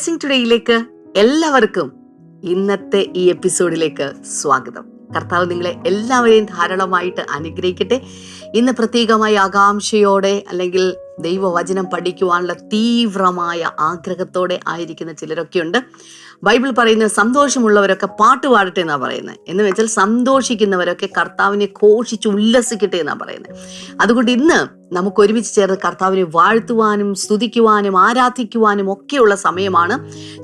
Blessing ടുഡേയിലേക്ക് എല്ലാവർക്കും ഇന്നത്തെ ഈ എപ്പിസോഡിലേക്ക് സ്വാഗതം. കർത്താവ് നിങ്ങളെ എല്ലാവരെയും ധാരാളമായിട്ട് അനുഗ്രഹിക്കട്ടെ. ഇന്ന് പ്രത്യേകമായി ആകാംക്ഷയോടെ അല്ലെങ്കിൽ ദൈവവചനം പഠിക്കുവാനുള്ള തീവ്രമായ ആഗ്രഹത്തോടെ ആയിരിക്കുന്ന ചിലരൊക്കെയുണ്ട്. ബൈബിൾ പറയുന്നത് സന്തോഷമുള്ളവരൊക്കെ പാട്ട് പാടട്ടെ എന്നാണ് പറയുന്നത് എന്ന് വെച്ചാൽ സന്തോഷിക്കുന്നവരൊക്കെ കർത്താവിനെ ഘോഷിച്ച് ഉല്ലസിക്കട്ടെ എന്നാണ് പറയുന്നത് അതുകൊണ്ട് ഇന്ന് നമുക്ക് ഒരുമിച്ച് ചേർന്ന് കർത്താവിനെ വാഴ്ത്തുവാനും സ്തുതിക്കുവാനും ആരാധിക്കുവാനും ഒക്കെയുള്ള സമയമാണ്.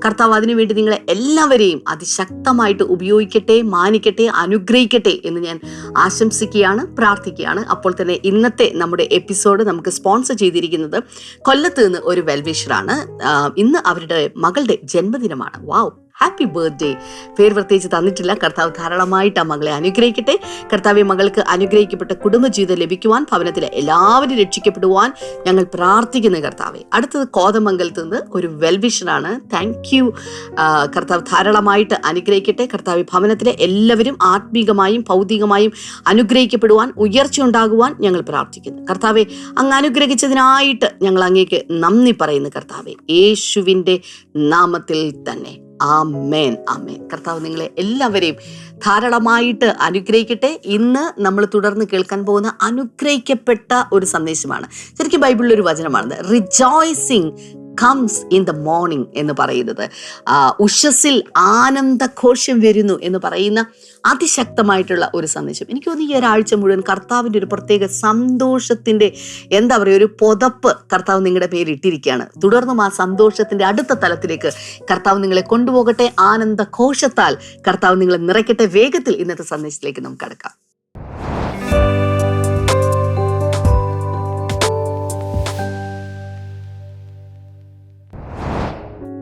കർത്താവ് അതിനുവേണ്ടി നിങ്ങളെ എല്ലാവരെയും അതിശക്തമായിട്ട് ഉപയോഗിക്കട്ടെ മാനിക്കട്ടെ അനുഗ്രഹിക്കട്ടെ എന്ന് ഞാൻ ആശംസിക്കുകയാണ് പ്രാർത്ഥിക്കുകയാണ്. അപ്പോൾ തന്നെ ഇന്നത്തെ നമ്മുടെ എപ്പിസോഡ് നമുക്ക് സ്പോൺസർ ചെയ്തിരിക്കുന്നത് കൊല്ലത്ത് നിന്ന് ഒരു വെൽവിഷറാണ്. ഇന്ന് അവരുടെ മകളുടെ ജന്മദിനമാണ്. വാവ് ഹാപ്പി ബർത്ത്ഡേ പേര് പ്രത്യേകിച്ച് തന്നിട്ടില്ല. കർത്താവ് ധാരാളമായിട്ട് ആ മകളെ അനുഗ്രഹിക്കട്ടെ. കർത്താവ് മകൾക്ക് അനുഗ്രഹിക്കപ്പെട്ട കുടുംബജീവിതം ലഭിക്കുവാൻ ഭവനത്തിലെ എല്ലാവരും രക്ഷിക്കപ്പെടുവാൻ ഞങ്ങൾ പ്രാർത്ഥിക്കുന്നു കർത്താവെ. അടുത്തത് കോതമംഗലത്ത് നിന്ന് ഒരു വെൽവിഷനാണ് താങ്ക് യു കർത്താവ് ധാരാളമായിട്ട് അനുഗ്രഹിക്കട്ടെ. കർത്താവ് ഭവനത്തിലെ എല്ലാവരും ആത്മീകമായും ഭൗതികമായും അനുഗ്രഹിക്കപ്പെടുവാൻ ഉയർച്ച ഉണ്ടാകുവാൻ ഞങ്ങൾ പ്രാർത്ഥിക്കുന്നു. കർത്താവെ അങ്ങ് അനുഗ്രഹിച്ചതിനായിട്ട് ഞങ്ങൾ അങ്ങേക്ക് നന്ദി പറയുന്നു കർത്താവെ. യേശുവിന്റെ നാമത്തിൽ തന്നെ. ആമേൻ ആമേൻ. കർത്താവ് നിങ്ങളെ എല്ലാവരെയും ധാരാളമായിട്ട് അനുഗ്രഹിക്കട്ടെ. ഇന്ന് നമ്മൾ തുടർന്ന് കേൾക്കാൻ പോകുന്ന അനുഗ്രഹിക്കപ്പെട്ട ഒരു സന്ദേശമാണ്. ശരിക്കും ബൈബിളിൽ ഒരു rejoicing comes in the morning എന്ന് പറയുന്നത്. ഉഷസിൽ ആനന്ദഘോഷം വരുന്നു എന്ന് പറയുന്ന അതിശക്തമായിട്ടുള്ള ഒരു സന്ദേശം. എനിക്ക് തോന്നുന്നു ഈ ഒരാഴ്ച മുഴുവൻ കർത്താവിന്റെ ഒരു പ്രത്യേക സന്തോഷത്തിന്റെ എന്താ പറയുക ഒരു പുതപ്പ് കർത്താവ് നിങ്ങളുടെ പേരിട്ടിരിക്കുകയാണ് തുടർന്നും ആ സന്തോഷത്തിന്റെ അടുത്ത തലത്തിലേക്ക് കർത്താവ് നിങ്ങളെ കൊണ്ടുപോകട്ടെ. ആനന്ദഘോഷത്താൽ കർത്താവ് നിങ്ങളെ നിറയ്ക്കട്ടെ. വേഗത്തിൽ ഇന്നത്തെ സന്ദേശത്തിലേക്ക് നമുക്ക് കടക്കാം.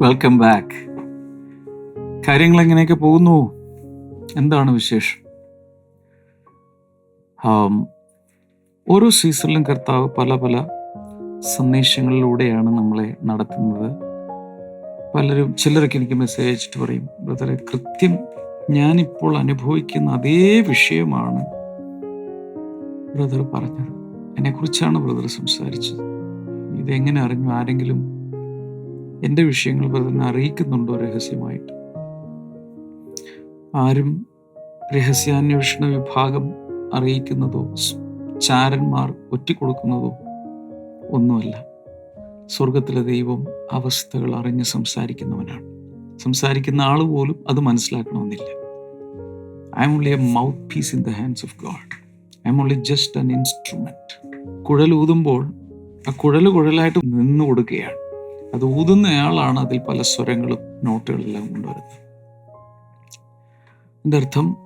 വെൽക്കം ബാക്ക് കാര്യങ്ങൾ എങ്ങനെയൊക്കെ പോകുന്നു? എന്താണ് വിശേഷം? ഓരോ സീസണിലും കർത്താവ് പല പല സന്ദേശങ്ങളിലൂടെയാണ് നമ്മളെ നടത്തുന്നത്. പലരും ചിലരൊക്കെ എനിക്ക് മെസ്സേജ് അയച്ചിട്ട് പറയും ബ്രദറെ കൃത്യം ഞാനിപ്പോൾ അനുഭവിക്കുന്ന അതേ വിഷയമാണ് ബ്രദർ പറഞ്ഞത്. എന്നെക്കുറിച്ചാണ് ബ്രദർ സംസാരിച്ചത്. ഇതെങ്ങനെ അറിഞ്ഞു? ആരെങ്കിലും എന്റെ വിഷയങ്ങൾ ബ്രദറിനെ അറിയിക്കുന്നുണ്ടോ രഹസ്യമായിട്ട്? ആരും രഹസ്യാന്വേഷണ വിഭാഗം അറിയിക്കുന്നതോ ചാരന്മാർ ഒറ്റിക്കൊടുക്കുന്നതോ ഒന്നുമല്ല. സ്വർഗത്തിലെ ദൈവം അവസ്ഥകൾ അറിഞ്ഞ് സംസാരിക്കുന്നവനാണ്. സംസാരിക്കുന്ന ആൾ പോലും അത് മനസ്സിലാക്കണമെന്നില്ല. I'm only a mouthpiece in the hands of God I'm only just an instrument കുഴൽ ഊതുമ്പോൾ ആ കുഴൽ കുഴലായിട്ട് നിന്നു കൊടുക്കുകയാണ് അത് ഊതുന്നയാളാണ് അതിൽ പല സ്വരങ്ങളും നോട്ടുകളെല്ലാം കൊണ്ടുവരുന്നത്. എന്റെ അർത്ഥം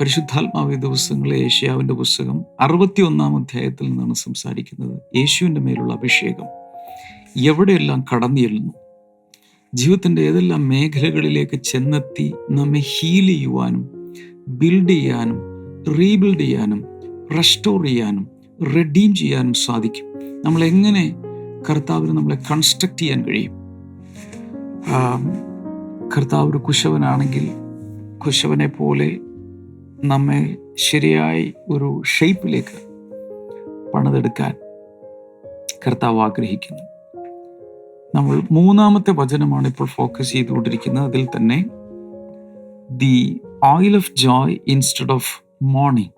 പരിശുദ്ധാത്മാവ് ദിവസങ്ങളിൽ ഏഷ്യാവിന്റെ പുസ്തകം അറുപത്തി ഒന്നാം അധ്യായത്തിൽ നിന്നാണ് സംസാരിക്കുന്നത്. യേശുവിന്റെ മേലുള്ള അഭിഷേകം എവിടെയെല്ലാം കടന്നു ചെല്ലുന്നു? ജീവിതത്തിന്റെ ഏതെല്ലാം മേഖലകളിലേക്ക് ചെന്നെത്തി നമ്മെ ഹീൽ ചെയ്യുവാനും ബിൽഡ് ചെയ്യാനും റീബിൽഡ് ചെയ്യാനും റെസ്റ്റോർ ചെയ്യാനും റെഡീം ചെയ്യാനും സാധിക്കും? നമ്മൾ എങ്ങനെ കർത്താവിന് നമ്മളെ കൺസ്ട്രക്ട് ചെയ്യാൻ കഴിയും. കർത്താവ് ഒരു കുശവനാണെങ്കിൽ കുശവനെ പോലെ നമ്മെ ശരിയായി ഒരു ഷേപ്പിലേക്ക് പണിതെടുക്കാൻ കർത്താവ് ആഗ്രഹിക്കുന്നു. നമ്മൾ മൂന്നാമത്തെ വചനമാണ് ഇപ്പോൾ ഫോക്കസ് ചെയ്തുകൊണ്ടിരിക്കുന്നത്. അതിൽ തന്നെ the oil of joy instead of mourning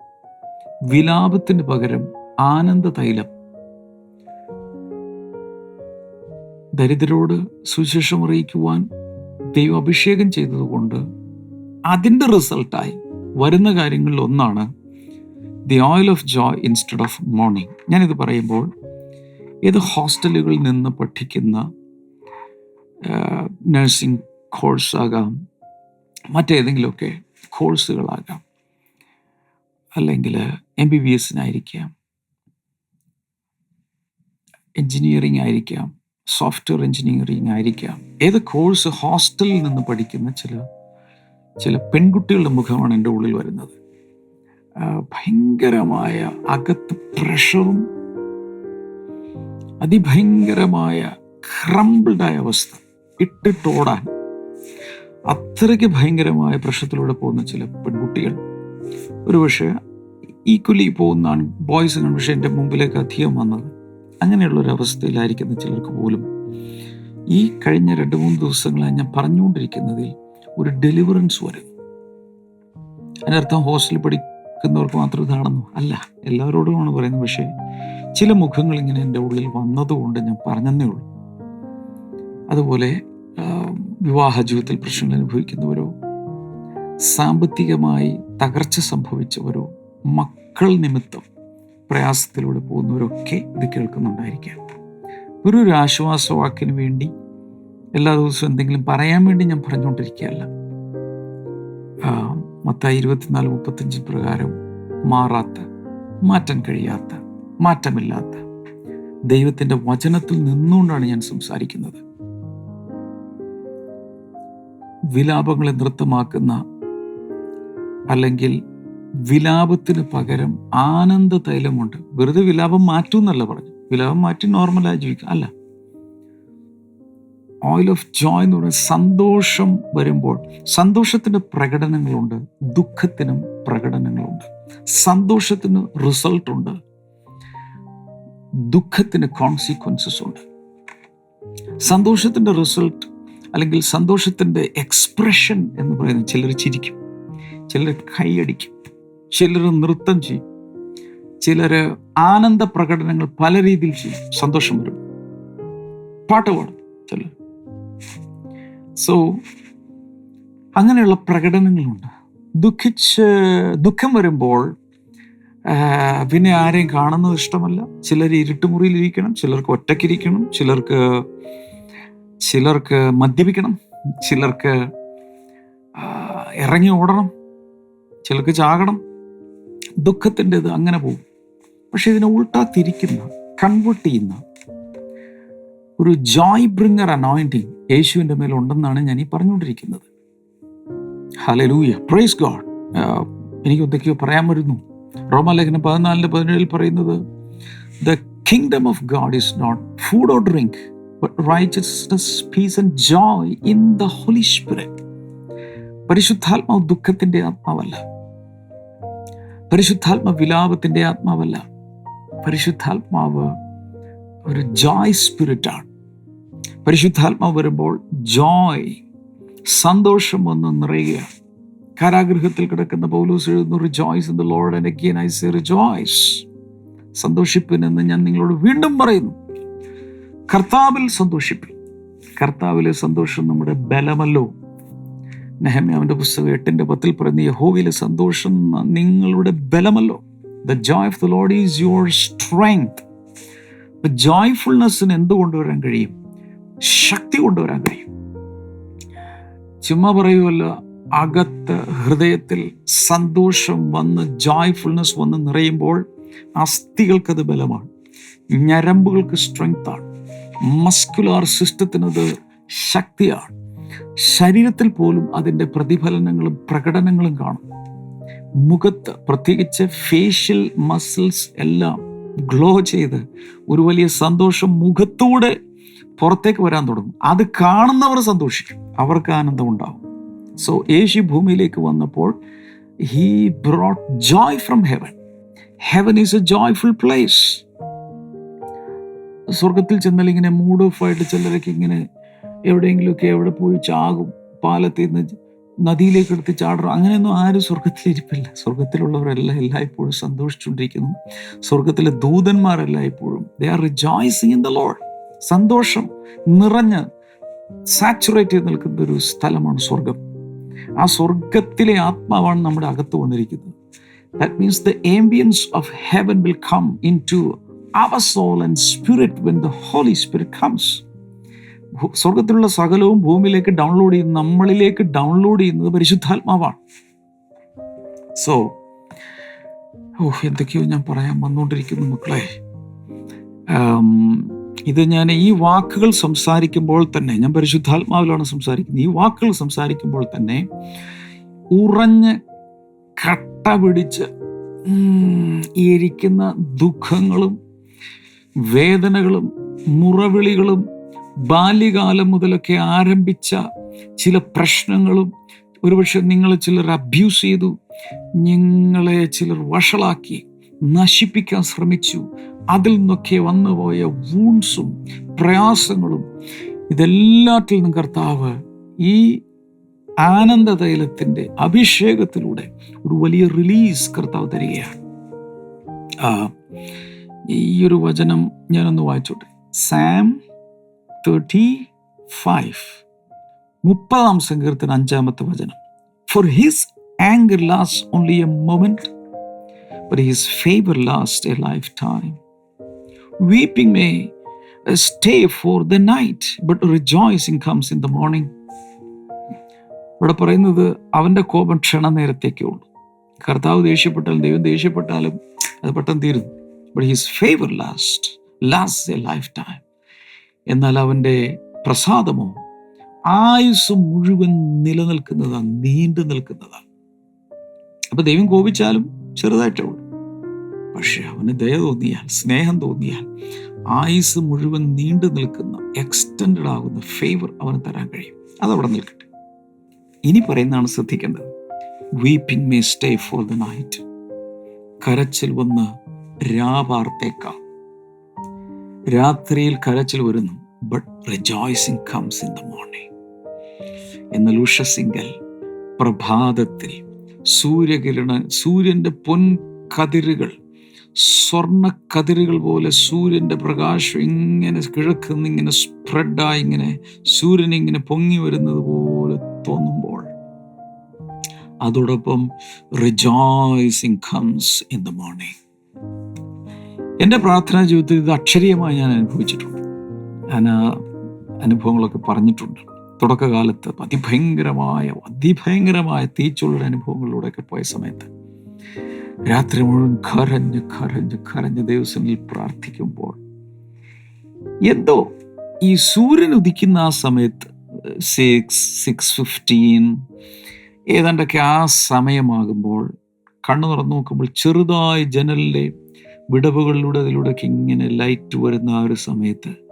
വിലാപത്തിന് പകരം ആനന്ദ തൈലം ദരിദ്രരോട് സുശേഷം അറിയിക്കുവാൻ ദൈവം അഭിഷേകം ചെയ്തതുകൊണ്ട് അതിന്റെ റിസൾട്ടായി വരുന്ന കാര്യങ്ങളിൽ ഒന്നാണ് the oil of joy instead of mourning. ഞാനിത് പറയുമ്പോൾ ഏത് ഹോസ്റ്റലുകളിൽ നിന്ന് പഠിക്കുന്ന നഴ്സിംഗ് കോഴ്സ് ആകാം മറ്റേതെങ്കിലുമൊക്കെ കോഴ്സുകളാകാം അല്ലെങ്കിൽ എം ബി ബി എസിനായിരിക്കാം എൻജിനീയറിംഗ് ആയിരിക്കാം സോഫ്റ്റ്വെയർ എഞ്ചിനീയറിംഗ് ആയിരിക്കാം. ഏത് കോഴ്സ് ഹോസ്റ്റലിൽ നിന്ന് പഠിക്കുന്ന ചില ചില പെൺകുട്ടികളുടെ മുഖമാണ് എന്റെ ഉള്ളിൽ വരുന്നത്. ഭയങ്കരമായ അകത്ത് പ്രഷറും അതിഭയങ്കരമായ ക്രംബിൾഡായ അവസ്ഥ. ഇട്ടിട്ടോടാൻ അത്രയ്ക്ക് ഭയങ്കരമായ പ്രശ്നത്തിലൂടെ പോകുന്ന ചില പെൺകുട്ടികൾ. ഒരുപക്ഷെ ഈക്വലി പോകുന്നതാണ്. ബോയ്സ് പക്ഷെ എന്റെ മുമ്പിലേക്ക് അധികം വന്നത്. അങ്ങനെയുള്ള ഒരു അവസ്ഥയിലായിരിക്കുന്ന ചിലർക്ക് പോലും ഈ കഴിഞ്ഞ രണ്ട് മൂന്ന് ദിവസങ്ങളായി ഞാൻ പറഞ്ഞുകൊണ്ടിരിക്കുന്നതിൽ ഒരു ഡെലിവറൻസ് വരും. അതിനർത്ഥം ഹോസ്റ്റലിൽ പഠിക്കുന്നവർക്ക് മാത്രം ഇതാണെന്നോ? അല്ല എല്ലാവരോടുമാണ് പറയുന്നത്. പക്ഷേ ചില മുഖങ്ങൾ ഇങ്ങനെ എന്റെ ഉള്ളിൽ വന്നതുകൊണ്ട് ഞാൻ പറഞ്ഞതേ ഉള്ളൂ. അതുപോലെ വിവാഹ ജീവിതത്തിൽ പ്രശ്നങ്ങൾ അനുഭവിക്കുന്നവരോ സാമ്പത്തികമായി തകർച്ച സംഭവിച്ചവരോ മക്കൾ നിമിത്തം പ്രയാസത്തിലൂടെ പോകുന്നവരൊക്കെ ഇത് കേൾക്കുന്നുണ്ടായിരിക്കാം. ഒരു ആശ്വാസവാക്കിന് വേണ്ടി എല്ലാ ദിവസവും എന്തെങ്കിലും പറയാൻ വേണ്ടി ഞാൻ പറഞ്ഞുകൊണ്ടിരിക്കുകയല്ല. ആ, മത്തായി ഇരുപത്തിനാല് മുപ്പത്തഞ്ച് പ്രകാരം മാറാത്ത മാറ്റാൻ കഴിയാത്ത മാറ്റമില്ലാത്ത ദൈവത്തിന്റെ വചനത്തിൽ നിന്നുകൊണ്ടാണ് ഞാൻ സംസാരിക്കുന്നത്. വിലാപങ്ങളെ നൃത്തമാക്കുന്ന അല്ലെങ്കിൽ വിലാപത്തിന് പകരം ആനന്ദ തൈലമുണ്ട് വെറുതെ വിലാപം മാറ്റൂ എന്നല്ല പറഞ്ഞു വിലാപം മാറ്റി നോർമലായി ജീവിക്കുക അല്ല. ഓയിൽ ഓഫ് ജോയ് എന്ന് പറയുന്നത് സന്തോഷം വരുമ്പോൾ സന്തോഷത്തിന് പ്രകടനങ്ങളുണ്ട് ദുഃഖത്തിനും പ്രകടനങ്ങളുണ്ട്. സന്തോഷത്തിന് റിസൾട്ട് ഉണ്ട് ദുഃഖത്തിന് കോൺസിക്വൻസസ് ഉണ്ട്. സന്തോഷത്തിന്റെ റിസൾട്ട് അല്ലെങ്കിൽ സന്തോഷത്തിന്റെ എക്സ്പ്രഷൻ എന്ന് പറയുന്നത് ചിലർ ചിരിക്കും. ചിലർ കൈയടിക്കും. ചിലർ നൃത്തം ചെയ്യും. ചിലർ ആനന്ദ പ്രകടനങ്ങൾ പല രീതിയിൽ ചെയ്യും. സന്തോഷം വരും. പാട്ട് പാടും ചിലർ. സോ അങ്ങനെയുള്ള പ്രകടനങ്ങളുണ്ട്. ദുഃഖിച്ച് ദുഃഖം വരുമ്പോൾ പിന്നെ ആരെയും കാണുന്നത് ഇഷ്ടമല്ല. ചിലർ ഇരുട്ടുമുറിയിൽ ഇരിക്കണം ചിലർക്ക് ഒറ്റയ്ക്കിരിക്കണം ചിലർക്ക് ചിലർക്ക് മദ്യപിക്കണം ചിലർക്ക് ഇറങ്ങി ഓടണം ചിലർക്ക് ചാകണം ദുഃഖത്തിന്റെത് അങ്ങനെ പോകും. പക്ഷെ ഇതിനെ ഉൾട്ടാ തിരിക്കുന്ന കൺവേർട്ട് ചെയ്യുന്ന ഒരു ജോയ് ബ്രിങ്ങർ അനോയിന്റിങ് യേശുവിന്റെ മേൽ ഉണ്ടെന്നാണ് ഞാൻ ഈ പറഞ്ഞുകൊണ്ടിരിക്കുന്നത്. ഹലലൂയ പ്രൈസ് ഗോഡ് എനിക്ക് എന്തൊക്കെയോ പറയാൻ വരുന്നു. റോമാലേഖനം പതിനാലിന്റെ പതിനേഴിൽ പറയുന്നത് the kingdom of God is not food or drink Holy Spirit പരിശുദ്ധാത്മാവ് ദുഃഖത്തിന്റെ ആത്മാവല്ല. പരിശുദ്ധാത്മ വിലാപത്തിന്റെ ആത്മാവല്ല. പരിശുദ്ധാത്മാവ് ഒരു ജോയ് സ്പിരിറ്റാണ് പരിശുദ്ധാത്മാവ് വരുമ്പോൾ ജോയ് സന്തോഷം വന്ന് നിറയുകയാണ്. കാരാഗ്രഹത്തിൽ കിടക്കുന്ന പൗലൂസ് എഴുതുന്ന rejoice in the Lord and again I say rejoice സന്തോഷിപ്പിനെന്ന് ഞാൻ നിങ്ങളോട് വീണ്ടും പറയുന്നു. കർത്താവിൽ സന്തോഷിപ്പിൻ. കർത്താവിലെ സന്തോഷം നമ്മുടെ ബലമല്ലോ. നെഹമ്യാവിന്റെ പുസ്തകം എട്ടിന്റെ പത്തിൽ പറയുന്ന യഹോവയിലെ സന്തോഷം നിങ്ങളുടെ ബലമല്ലോ. The joy of the Lord is your strength ജോയ്ഫുൾനെസ്സിന് എന്ത് കൊണ്ടുവരാൻ കഴിയും? ശക്തി കൊണ്ടുവരാൻ കഴിയും. ചുമ്മാ പറയുമല്ല അകത്ത് ഹൃദയത്തിൽ സന്തോഷം വന്ന് ജോയ്ഫുൾനെസ് വന്ന് നിറയുമ്പോൾ അസ്ഥികൾക്കത് ബലമാണ്. ഞരമ്പുകൾക്ക് സ്ട്രെങ്ത് ആണ്. മസ്കുലാർ സിസ്റ്റത്തിനത് ശക്തിയാണ്. ശരീരത്തിൽ പോലും അതിന്റെ പ്രതിഫലനങ്ങളും പ്രകടനങ്ങളും കാണും. മുഖത്ത് പ്രത്യേകിച്ച് ഫേഷ്യൽ മസിൽസ് എല്ലാം ഗ്ലോ ചെയ്ത് ഒരു വലിയ സന്തോഷം മുഖത്തൂടെ പുറത്തേക്ക് വരാൻ തുടങ്ങും. അത് കാണുന്നവർ സന്തോഷിക്കും. അവർക്ക് ആനന്ദം ഉണ്ടാവും സോ യേശു ഭൂമിയിലേക്ക് വന്നപ്പോൾ he brought joy from heaven heaven is a joyful place സ്വർഗത്തിൽ ചെന്നാൽ ഇങ്ങനെ മൂഡ് ഓഫ് ആയിട്ട് ചിലരൊക്കെ ഇങ്ങനെ എവിടെയെങ്കിലുമൊക്കെ എവിടെ പോയി ചാകും പാലത്തിൽ നിന്ന് നദിയിലേക്ക് എടുത്ത് ചാടണം അങ്ങനെയൊന്നും ആരും സ്വർഗത്തിലിരിപ്പില്ല സ്വർഗത്തിലുള്ളവരെല്ലാം എല്ലായ്പ്പോഴും സന്തോഷിച്ചുകൊണ്ടിരിക്കുന്നു. സ്വർഗത്തിലെ ദൂതന്മാരെല്ലായ്പ്പോഴും they are rejoicing in the Lord സന്തോഷം നിറഞ്ഞ് സാച്ചുറേറ്റ് ചെയ്ത് നിൽക്കുന്ന ഒരു സ്ഥലമാണ് സ്വർഗം ആ സ്വർഗത്തിലെ ആത്മാവാണ് നമ്മുടെ അകത്ത് വന്നിരിക്കുന്നത്. That means the ambience of heaven will come into our soul and spirit when the Holy Spirit comes സ്വർഗത്തിലുള്ള സകലവും ഭൂമിയിലേക്ക് ഡൗൺലോഡ് ചെയ്യുന്ന നമ്മളിലേക്ക് ഡൗൺലോഡ് ചെയ്യുന്നത് പരിശുദ്ധാത്മാവാണ്. സോ ഓ എന്തൊക്കെയോ ഞാൻ പറയാൻ വന്നുകൊണ്ടിരിക്കുന്നു മക്കളെ. ഇത് ഞാൻ ഈ വാക്കുകൾ സംസാരിക്കുമ്പോൾ തന്നെ ഞാൻ പരിശുദ്ധാത്മാവിലാണ് സംസാരിക്കുന്നത്. ഈ വാക്കുകൾ സംസാരിക്കുമ്പോൾ തന്നെ ഉറഞ്ഞ് കട്ട പിടിച്ച് ഇരിക്കുന്ന ദുഃഖങ്ങളും വേദനകളും മുറവിളികളും ബാല്യകാലം മുതലൊക്കെ ആരംഭിച്ച ചില പ്രശ്നങ്ങളും ഒരുപക്ഷെ നിങ്ങളെ ചിലർ അബ്യൂസ് ചെയ്തു നിങ്ങളെ ചിലർ വഷളാക്കി നശിപ്പിക്കാൻ ശ്രമിച്ചു. അതിൽ നിന്നൊക്കെ വന്നുപോയ വൂൺസും പ്രയാസങ്ങളും ഇതെല്ലാറ്റിൽ നിന്നും കർത്താവ് ഈ ആനന്ദ തൈലത്തിന്റെ അഭിഷേകത്തിലൂടെ ഒരു വലിയ റിലീസ് കർത്താവ് തരികയാണ്. ഈ ഒരു വചനം ഞാനൊന്ന് വായിച്ചോട്ടെ. സാം തേർട്ടി ഫൈവ് മുപ്പതാം സങ്കീർത്തന അഞ്ചാമത്തെ വചനം. For his anger last only a moment but his favor lasts a lifetime. Weeping may may stay for the night, but rejoicing comes in the morning ഇവിടെ പറയുന്നത് അവന്റെ കോപം ക്ഷണനേരത്തേക്കേ ഉള്ളൂ. കർത്താവ് ദേഷ്യപ്പെട്ടാലും ദൈവം ദേഷ്യപ്പെട്ടാലും അത് പെട്ടെന്ന് തീരുന്നു. But his favour last last a lifetime എന്നാൽ അവന്റെ പ്രസാദമോ ആയുസ് മുഴുവൻ നിലനിൽക്കുന്നതാണ് നീണ്ടു നിൽക്കുന്നതാണ് അപ്പൊ ദൈവം കോപിച്ചാലും ചെറുതായിട്ടേ ഉള്ളൂ. പക്ഷെ അവന് ദയ തോന്നിയാൽ സ്നേഹം തോന്നിയാൽ ആയുസ് മുഴുവൻ നീണ്ടു നിൽക്കുന്ന എക്സ്റ്റൻഡ് ആകുന്ന ഫേവർ അവന് തരാൻ കഴിയും. അതവിടെ നിൽക്കട്ടെ. ഇനി പറയുന്നതാണ് ശ്രദ്ധിക്കേണ്ടത്. Weeping may stay for the night കരച്ചിൽ വന്ന് രാപാർത്തേക്കാം രാത്രിയിൽ കരച്ചിൽ വരുന്നു but rejoicing comes in the morning എന്ന ലൂഷ സിംഗൽ പ്രഭാതത്തിൽ സൂര്യകിരണ സൂര്യന്റെ പൊൻകതിരുകൾ സ്വർണ കതിരുകൾ പോലെ സൂര്യന്റെ പ്രകാശം ഇങ്ങനെ കിഴക്കുന്ന ഇങ്ങനെ സ്പ്രെഡായി ഇങ്ങനെ സൂര്യൻ ഇങ്ങനെ പൊങ്ങി വരുന്നത് പോലെ തോന്നുമ്പോൾ അതോടൊപ്പം rejoicing comes in the morning എന്റെ പ്രാർത്ഥനാ ജീവിതത്തിൽ ഇത് അക്ഷരീയമായി ഞാൻ അനുഭവിച്ചിട്ടുണ്ട്. ഞാൻ അനുഭവങ്ങളൊക്കെ പറഞ്ഞിട്ടുണ്ട്. തുടക്കകാലത്ത് അതിഭയങ്കരമായ അതിഭയങ്കരമായ തീച്ചുള്ള അനുഭവങ്ങളിലൂടെയൊക്കെ പോയ സമയത്ത് രാത്രി മുഴുവൻ കരഞ്ഞ് കരഞ്ഞ് കരഞ്ഞ് ദിവസങ്ങളിൽ പ്രാർത്ഥിക്കുമ്പോൾ എന്തോ ഈ സൂര്യൻ ഉദിക്കുന്ന ആ സമയത്ത് സിക്സ് സിക്സ് ഫിഫ്റ്റീൻ ഏതാണ്ടൊക്കെ ആ സമയമാകുമ്പോൾ കണ്ണു തുറന്നു നോക്കുമ്പോൾ ചെറുതായി ജനലിലെ വിടവുകളിലൂടെ അതിലൂടെയൊക്കെ ഇങ്ങനെ ലൈറ്റ് വരുന്ന ആ ഒരു സമയത്ത്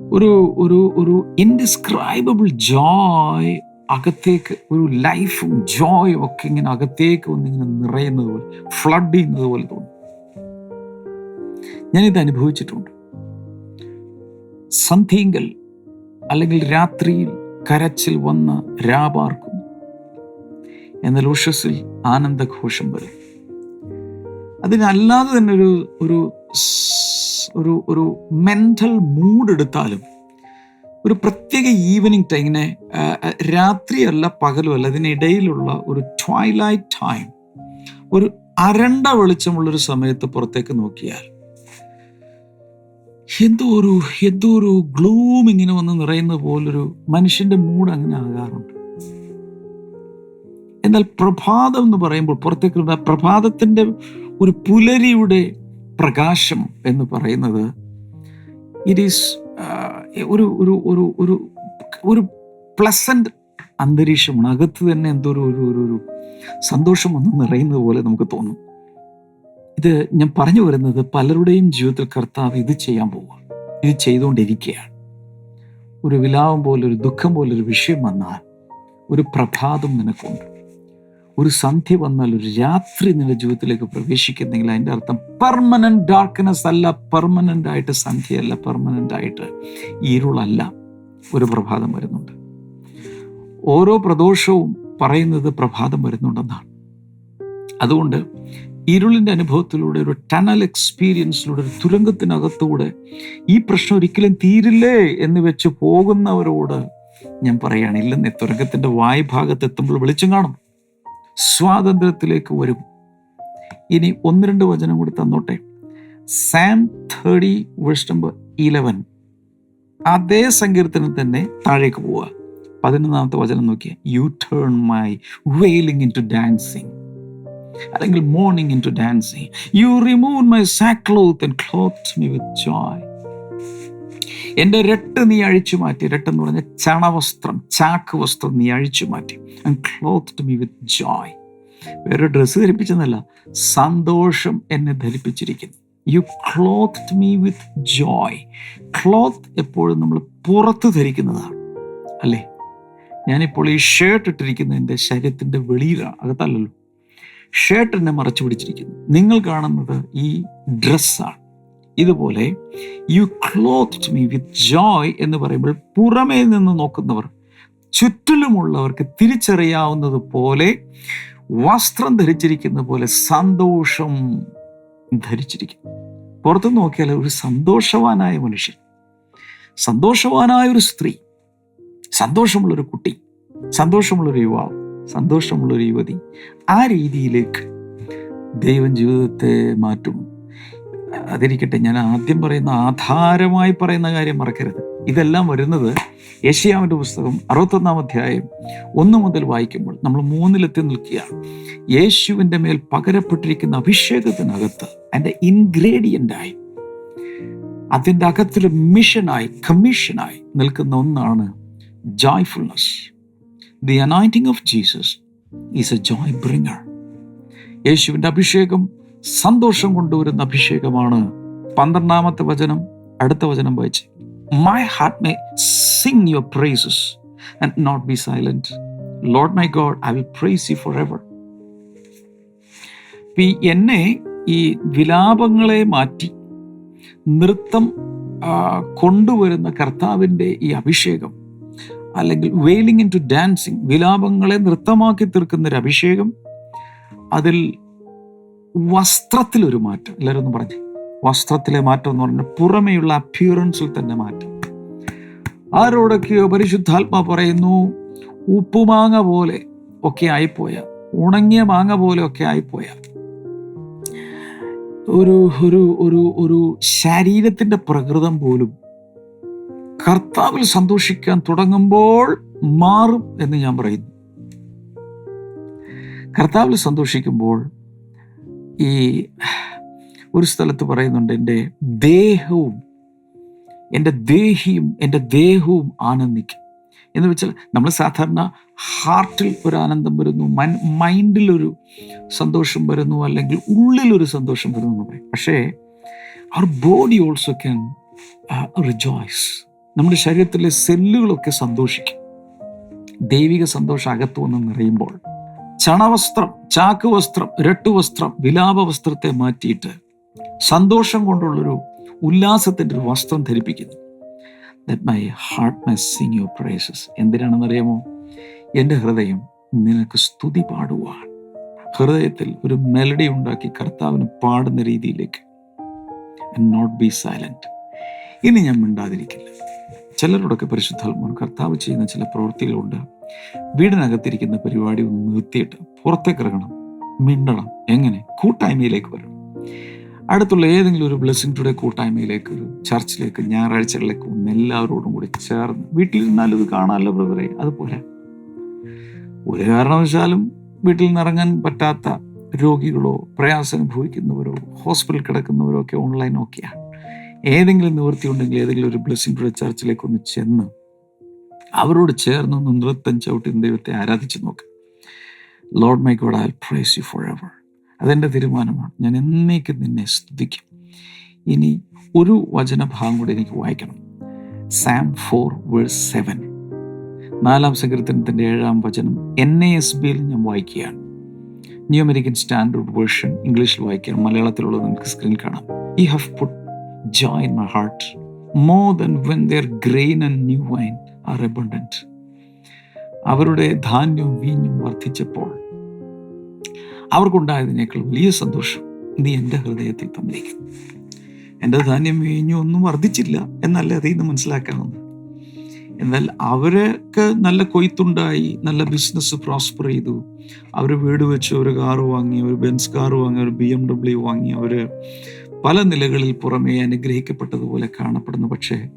ഒരു ഒരു ഒരു ഇൻഡിസ്ക്രൈബിൾ ജോയ് അകത്തേക്ക് ഒരു ലൈഫും ജോയും ഒക്കെ ഇങ്ങനെ അകത്തേക്ക് വന്നിങ്ങനെ നിറയുന്നത് പോലെ ഫ്ലഡ് ചെയ്യുന്നത് പോലെ തോന്നും. ഞാനിത് അനുഭവിച്ചിട്ടുണ്ട്. സന്ധ്യങ്കൽ അല്ലെങ്കിൽ രാത്രിയിൽ കരച്ചിൽ വന്ന് രാപാർക്കും എന്നാൽ ഉഷസിൽ ആനന്ദഘോഷം വരും. അതിനല്ലാതെ തന്നെ ഒരു ഒരു ഒരു ഒരു മെന്റൽ മൂഡ് എടുത്താലും ഒരു പ്രത്യേക ഈവനിങ് ടൈം ഇങ്ങനെ രാത്രിയല്ല പകലുമല്ല അതിനിടയിലുള്ള ഒരു ട്വൈലൈറ്റ് ടൈം ഒരു അരണ്ട വെളിച്ചമുള്ളൊരു സമയത്ത് പുറത്തേക്ക് നോക്കിയാൽ എന്തോ ഒരു എന്തോ ഒരു ഗ്ലൂം ഇങ്ങനെ വന്ന് നിറയുന്ന പോലൊരു മനുഷ്യന്റെ മൂഡ് അങ്ങനെ ആകാറുണ്ട്. എന്നാൽ പ്രഭാതം എന്ന് പറയുമ്പോൾ പുറത്തേക്ക് പ്രഭാതത്തിന്റെ ഒരു പുലരിയുടെ പ്രകാശം എന്ന് പറയുന്നത് ഇറ്റ് ഈസ് ഒരു ഒരു ഒരു ഒരു ഒരു പ്ലസന്റ് അന്തരീക്ഷമാണ്. അകത്ത് തന്നെ എന്തോ ഒരു ഒരു ഒരു സന്തോഷം ഒന്ന് നിറയുന്നത് പോലെ നമുക്ക് തോന്നും. ഇത് ഞാൻ പറഞ്ഞു വരുന്നത് പലരുടെയും ജീവിതത്തിൽ കർത്താവ് ഇത് ചെയ്യാൻ പോവുക ഇത് ചെയ്തുകൊണ്ടിരിക്കുകയാണ്. ഒരു വിലാപം പോലെ ഒരു ദുഃഖം പോലൊരു വിഷയം വന്നാൽ ഒരു പ്രഭാതം നിനക്കുണ്ട്. ഒരു സന്ധ്യ വന്നാൽ ഒരു രാത്രി നിന്റെ ജീവിതത്തിലേക്ക് പ്രവേശിക്കുന്നെങ്കിൽ അതിന്റെ അർത്ഥം പെർമനന്റ് ഡാർക്ക്നെസ് അല്ല പെർമനന്റ് ആയിട്ട് സന്ധ്യയല്ല പെർമനന്റ് ആയിട്ട് ഇരുളല്ല. ഒരു പ്രഭാതം വരുന്നുണ്ട്. ഓരോ പ്രദോഷവും പറയുന്നത് പ്രഭാതം വരുന്നുണ്ടെന്നാണ്. അതുകൊണ്ട് ഇരുളിന്റെ അനുഭവത്തിലൂടെ ഒരു ടണൽ എക്സ്പീരിയൻസിലൂടെ ഒരു തുരങ്കത്തിനകത്തൂടെ ഈ പ്രശ്നം ഒരിക്കലും തീരില്ലേ എന്ന് വെച്ച് പോകുന്നവരോട് ഞാൻ പറയുകയാണ് ഇല്ലെന്നേ തുരങ്കത്തിന്റെ വായ്ഭാഗത്ത് എത്തുമ്പോൾ വെളിച്ചം കാണും. സ്വാതന്ത്ര്യത്തിലേക്ക് വരും. ഇനി ഒന്ന് രണ്ട് വചനം കൂടി തന്നോട്ടെ. Psalm thirty verse number eleven അതേ സങ്കീർത്തനം തന്നെ താഴേക്ക് പോവുക. പതിനൊന്നാമത്തെ വചനം നോക്കിയ. You turn my wailing into dancing അല്ലെങ്കിൽ mourning into dancing you remove my sackcloth and clothe me with joy എന്റെ രട്ട് നീ അഴിച്ചു മാറ്റി. രട്ടെന്ന് പറഞ്ഞ ചണവസ്ത്രം ചാക്ക് വസ്ത്രം നീ അഴിച്ചു മാറ്റി. And clothe me with joy വേറെ ഡ്രസ്സ് ധരിപ്പിച്ചെന്നല്ല സന്തോഷം എന്നെ ധരിപ്പിച്ചിരിക്കുന്നു. You clothe me with joy clothe എപ്പോഴും നമ്മൾ പുറത്ത് ധരിക്കുന്നതാണ്. അല്ലേ? ഞാനിപ്പോൾ ഈ ഷർട്ട് ഇട്ടിരിക്കുന്ന എന്റെ ശരീരത്തിന്റെ വെളിയിലാണ് അകത്തല്ലല്ലോ. ഷർട്ട് എന്നെ മറച്ചു പിടിച്ചിരിക്കുന്നു. നിങ്ങൾ കാണുന്നത് ഈ ഡ്രസ്സാണ് ഇതുപോലെ you clothe me with joy എന്ന് പറയുമ്പോൾ പുറമേ നിന്ന് നോക്കുന്നവർ ചുറ്റിലുമുള്ളവർക്ക് തിരിച്ചറിയാവുന്നത് പോലെ വസ്ത്രം ധരിച്ചിരിക്കുന്ന പോലെ സന്തോഷം ധരിച്ചിരിക്കും. പുറത്തു നോക്കിയാൽ ഒരു സന്തോഷവാനായ മനുഷ്യൻ സന്തോഷവാനായ ഒരു സ്ത്രീ സന്തോഷമുള്ളൊരു കുട്ടി സന്തോഷമുള്ളൊരു യുവാവ് സന്തോഷമുള്ളൊരു യുവതി ആ രീതിയിലേക്ക് ദൈവം ജീവിതത്തെ മാറ്റും. അതിരിക്കട്ടെ ഞാൻ ആദ്യം പറയുന്ന ആധാരമായി പറയുന്ന കാര്യം മറക്കരുത്. ഇതെല്ലാം വരുന്നത് യേശയാവിന്റെ പുസ്തകം അറുപത്തൊന്നാം അധ്യായം ഒന്ന് മുതൽ വായിക്കുമ്പോൾ നമ്മൾ മൂന്നിലെത്തി നിൽക്കുകയാണ്. യേശുവിന്റെ മേൽ പകരപ്പെട്ടിരിക്കുന്ന അഭിഷേകത്തിനകത്ത് അതിന്റെ ഇൻഗ്രീഡിയന്റായി അതിന്റെ അകത്തൊരു മിഷനായി കമ്മീഷനായി നിൽക്കുന്ന ഒന്നാണ് joyfulness the anointing of Jesus is a joy bringer യേശുവിന്റെ അഭിഷേകം സന്തോഷം കൊണ്ടുവരുന്ന അഭിഷേകമാണ് പന്ത്രണ്ടാമത്തെ വചനം അടുത്ത വചനം വായിച്ച്. My heart may sing your praises and not be silent Lord my God I will praise you forever എന്നെ ഈ വിലാപങ്ങളെ മാറ്റി നൃത്തം കൊണ്ടുവരുന്ന കർത്താവിന്റെ ഈ അഭിഷേകം അല്ലെങ്കിൽ വെയിലിംഗ് ഇൻ ടു ഡാൻസിങ് വിലാപങ്ങളെ നൃത്തമാക്കി തീർക്കുന്നൊരു അഭിഷേകം അതിൽ വസ്ത്രത്തിലൊരു മാറ്റം. എല്ലാവരും ഒന്ന് പറഞ്ഞു. വസ്ത്രത്തിലെ മാറ്റം എന്ന് പറഞ്ഞാൽ പുറമേയുള്ള അപ്യൂറൻസിൽ തന്നെ മാറ്റം. ആരോടൊക്കെയോ പരിശുദ്ധാത്മ പറയുന്നു ഉപ്പുമാങ്ങ പോലെ ഒക്കെ ആയിപ്പോയ ഉണങ്ങിയ മാങ്ങ പോലെ ഒക്കെ ആയിപ്പോയ. ഒരു ഒരു ഒരു ഒരു ശരീരത്തിന്റെ പ്രകൃതം പോലും കർത്താവിൽ സന്തോഷിക്കാൻ തുടങ്ങുമ്പോൾ മാറും എന്ന് ഞാൻ പറയുന്നു. കർത്താവിൽ സന്തോഷിക്കുമ്പോൾ ഈ ഒരു സ്ഥലത്ത് പറയുന്നുണ്ട് എന്റെ ദേഹവും എന്റെ ദേഹിയും എന്റെ ദേഹവും ആനന്ദിക്കും. എന്ന് വെച്ചാൽ നമ്മൾ സാധാരണ ഹാർട്ടിൽ ഒരു ആനന്ദം വരുന്നു മൻ മൈൻഡിലൊരു സന്തോഷം വരുന്നു അല്ലെങ്കിൽ ഉള്ളിലൊരു സന്തോഷം വരുന്നു എന്ന് പറയും. പക്ഷേ our body also can rejoice നമ്മുടെ ശരീരത്തിലെ സെല്ലുകളൊക്കെ സന്തോഷിക്കും. ദൈവിക സന്തോഷം അകത്തു വന്ന് നിറയുമ്പോൾ. ചണവസ്ത്രം ചാക്ക് വസ്ത്രം രട്ടുവസ്ത്രം വിലാപ വസ്ത്രത്തെ മാറ്റിയിട്ട് സന്തോഷം കൊണ്ടുള്ളൊരു ഉല്ലാസത്തിന്റെ ഒരു വസ്ത്രം ധരിപ്പിക്കുന്നു. That my heart my sing your praises എന്തിനാണെന്നറിയാമോ? എന്റെ ഹൃദയം നിനക്ക് സ്തുതി പാടുവാൻ. ഹൃദയത്തിൽ ഒരു മെലഡി ഉണ്ടാക്കി കർത്താവിന് പാടുന്ന രീതിയിലേക്ക്. നോട്ട് ബി സൈലന്റ് ഇനി ഞാൻ മിണ്ടാതിരിക്കില്ല. ചിലരോടൊക്കെ പരിശുദ്ധാത്മാവ് കർത്താവ് ചെയ്യുന്ന ചില പ്രവൃത്തികളുണ്ട്. വീടിനകത്തിരിക്കുന്ന പരിപാടി ഒന്ന് നിർത്തിയിട്ട് പുറത്തേക്ക് ഇറങ്ങണം. മിണ്ടണം. എങ്ങനെ? കൂട്ടായ്മയിലേക്ക് വരണം. അടുത്തുള്ള ഏതെങ്കിലും ഒരു ബ്ലെസ്സിങ് ടുഡേ കൂട്ടായ്മയിലേക്ക് ഒരു ചർച്ചിലേക്ക് ഞായറാഴ്ചകളിലേക്ക് ഒന്ന് എല്ലാവരോടും കൂടി ചേർന്ന് വീട്ടിലിരുന്നാലും ഇത് കാണാമല്ലോ ബ്രദറെ അതുപോലെ. ഒരു കാരണവശാലും വീട്ടിൽ നിന്ന് ഇറങ്ങാൻ പറ്റാത്ത രോഗികളോ പ്രയാസം അനുഭവിക്കുന്നവരോ ഹോസ്പിറ്റലിൽ കിടക്കുന്നവരോ ഒക്കെ ഓൺലൈൻ ഒക്കെയാണ് ഏതെങ്കിലും നിവൃത്തി ഉണ്ടെങ്കിൽ ഏതെങ്കിലും ഒരു ബ്ലെസ്സിംഗ് ചർച്ചിലേക്ക് ഒന്ന് ചെന്ന് അവരോട് ചേർന്ന് ഒന്ന് നൃത്തം ചവിട്ടി ദൈവത്തെ ആരാധിച്ച് നോക്ക്. Lord my God I praise you forever അതെന്റെ തീരുമാനമാണ്. ഞാൻ എന്നേക്കും നിന്നെ സ്തുതിക്കും. ഇനി ഒരു വചനഭാഗം കൂടി എനിക്ക് വായിക്കണം. സാം ഫോർ വേഴ്സ് സെവൻ നാലാം സങ്കീർത്തനത്തിന്റെ ഏഴാം വചനം എൻ എ എസ് ബിയിൽ ഞാൻ വായിക്കുകയാണ്. ന്യൂ അമേരിക്കൻ സ്റ്റാൻഡേർഡ് വേർഷൻ ഇംഗ്ലീഷിൽ വായിക്കുകയാണ്. മലയാളത്തിലുള്ളത് നമുക്ക് സ്ക്രീനിൽ കാണാം. ഈ have put joy in my heart more than when their grain and new wine are abundant. അവരുടെ ധാന്യവും വീഞ്ഞും വർദ്ധിച്ചപ്പോൾ അവർക്കുണ്ടായതിനേക്കാൾ വലിയ സന്തോഷം നീ എന്റെ ഹൃദയത്തിൽ തന്നിരിക്കും എന്റെ ധാന്യം വീഞ്ഞും ഒന്നും വർദ്ധിച്ചില്ല എന്നല്ല അതിൽ നിന്ന് മനസ്സിലാക്കാവുന്നത് എന്നാൽ അവരൊക്കെ നല്ല കൊയ്ത്തുണ്ടായി നല്ല ബിസിനസ് പ്രോസ്പർ ചെയ്തു. അവർ വീട് വെച്ച് ഒരു കാറ് വാങ്ങി ഒരു ബെൻസ് കാറ് വാങ്ങി ഒരു ബി എം ഡബ്ല്യു വാങ്ങി. അവർ പല നിലകളിൽ പുറമേ അനുഗ്രഹിക്കപ്പെട്ടതുപോലെ കാണപ്പെടുന്നു. പക്ഷേ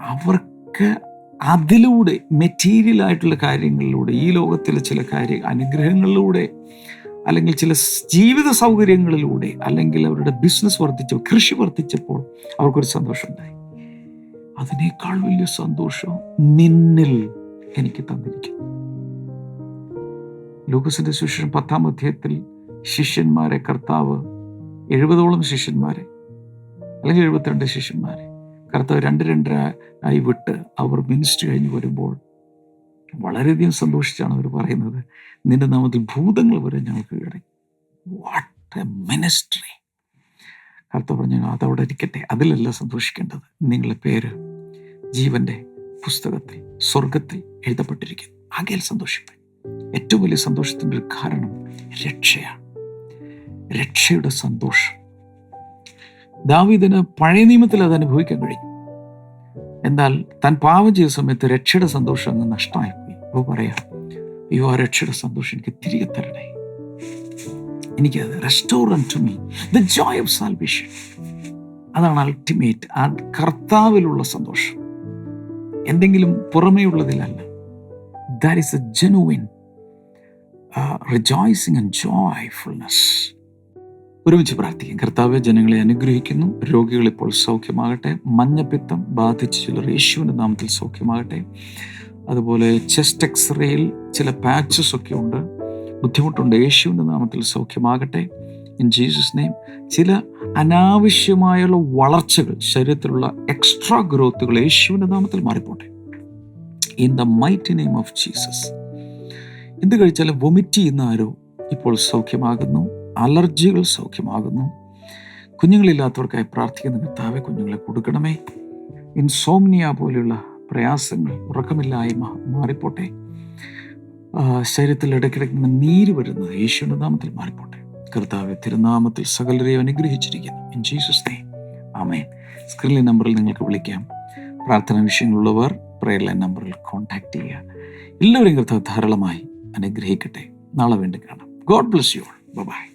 അവർക്ക് അതിലൂടെ മെറ്റീരിയൽ ആയിട്ടുള്ള കാര്യങ്ങളിലൂടെ ഈ ലോകത്തിലെ ചില കാര്യ അനുഗ്രഹങ്ങളിലൂടെ അല്ലെങ്കിൽ ചില ജീവിത സൗകര്യങ്ങളിലൂടെ അല്ലെങ്കിൽ അവരുടെ ബിസിനസ് വർദ്ധിച്ചപ്പോൾ കൃഷി വർദ്ധിച്ചപ്പോൾ അവർക്കൊരു സന്തോഷം ഉണ്ടായി അതിനേക്കാൾ വലിയ സന്തോഷം നിന്നിൽ എനിക്ക് തന്നിരിക്കുന്നു. ലൂക്കസിന്റെ സുവിശേഷം പത്താം അധ്യായത്തിൽ ശിഷ്യന്മാരെ കർത്താവ് എഴുപതോളം ശിഷ്യന്മാരെ അല്ലെങ്കിൽ എഴുപത്തിരണ്ട് ശിഷ്യന്മാരെ കർത്താവ് രണ്ട് രണ്ടര ആയി വിട്ട് അവർ മിനിസ്റ്റർ കഴിഞ്ഞ് വരുമ്പോൾ വളരെയധികം സന്തോഷിച്ചാണ് അവർ പറയുന്നത് നിന്റെ നാമത്തിൽ ഭൂതങ്ങൾ വരെ ഞങ്ങൾക്ക് കിടക്കും വാട്ട് എ മിനിസ്ട്രി കർത്താവ് പറഞ്ഞു അതവിടെ ഇരിക്കട്ടെ. അതിലല്ല സന്തോഷിക്കേണ്ടത്. നിങ്ങളുടെ പേര് ജീവന്റെ പുസ്തകത്തിൽ സ്വർഗത്തിൽ എഴുതപ്പെട്ടിരിക്കുന്നു. ആകെയിൽ സന്തോഷിപ്പൻ. ഏറ്റവും വലിയ സന്തോഷത്തിന്റെ ഒരു കാരണം രക്ഷയാണ്. രക്ഷയുടെ സന്തോഷം. ദാവീദിന് പഴയ നിയമത്തിൽ അത് അനുഭവിക്കാൻ കഴിയും എന്നാൽ താൻ പാവം ചെയ്ത സമയത്ത് രക്ഷയുടെ സന്തോഷം അങ്ങ് നഷ്ടമായിപ്പോയി. അപ്പോൾ പറയാം അയ്യോ ആ രക്ഷയുടെ സന്തോഷം എനിക്ക് തിരികെ തരണേ. എനിക്കത് restore to me the joy of salvation അതാണ് അൾട്ടിമേറ്റ് ആ കർത്താവിലുള്ള സന്തോഷം. എന്തെങ്കിലും പുറമേ ഉള്ളതിലല്ല that is a genuine rejoicing and joyfulness ഒരുമിച്ച് പ്രാർത്ഥിക്കും. കർത്താവ് ജനങ്ങളെ അനുഗ്രഹിക്കുന്നു. രോഗികൾ ഇപ്പോൾ സൗഖ്യമാകട്ടെ. മഞ്ഞപ്പിത്തം ബാധിച്ച് ചിലർ യേശുവിന്റെ നാമത്തിൽ സൗഖ്യമാകട്ടെ. അതുപോലെ ചെസ്റ്റ് എക്സ്റേയിൽ ചില പാച്ചസ് ഒക്കെ ഉണ്ട്. ബുദ്ധിമുട്ടുണ്ട്. യേശുവിന്റെ നാമത്തിൽ സൗഖ്യമാകട്ടെ. ഇൻ ജീസസ് നെയിം ചില അനാവശ്യമായുള്ള വളർച്ചകൾ ശരീരത്തിലുള്ള എക്സ്ട്രാ ഗ്രോത്തുകൾ യേശുവിന്റെ നാമത്തിൽ മാറിപ്പോട്ടെ. In the might name of Jesus എന്ത് കഴിച്ചാലും വൊമിറ്റ് ചെയ്യുന്ന ആരോ ഇപ്പോൾ സൗഖ്യമാകുന്നു. അലർജികൾ സൗഖ്യമാകുന്നു. കുഞ്ഞുങ്ങളില്ലാത്തവർക്കായി പ്രാർത്ഥിക്കുന്ന കർത്താവെ കുഞ്ഞുങ്ങളെ കൊടുക്കണമേ. ഇൻസോംനിയ പോലെയുള്ള പ്രയാസങ്ങൾ ഉറക്കമില്ലായ്മ മാറിപ്പോട്ടെ. ശരീരത്തിൽ ഇടയ്ക്കിടയ്ക്ക് നീര് വരുന്നത് യേശുവിന്റെ നാമത്തിൽ മാറിപ്പോട്ടെ. കർത്താവ് തിരുനാമത്തിൽ സകലരെയും അനുഗ്രഹിച്ചിരിക്കുന്നു. ഇൻ ജീസസ് നെയ്മ് ആമേൻ സ്ക്രീനിലെ നമ്പറിൽ നിങ്ങൾക്ക് വിളിക്കാം. പ്രാർത്ഥനാ വിഷയങ്ങളുള്ളവർ പ്രയർ ലൈൻ നമ്പറിൽ കോൺടാക്ട് ചെയ്യുക. എല്ലാവരെയും കർത്താവ് ധാരാളമായി അനുഗ്രഹിക്കട്ടെ. നാളെ വീണ്ടും കാണാം. God bless you by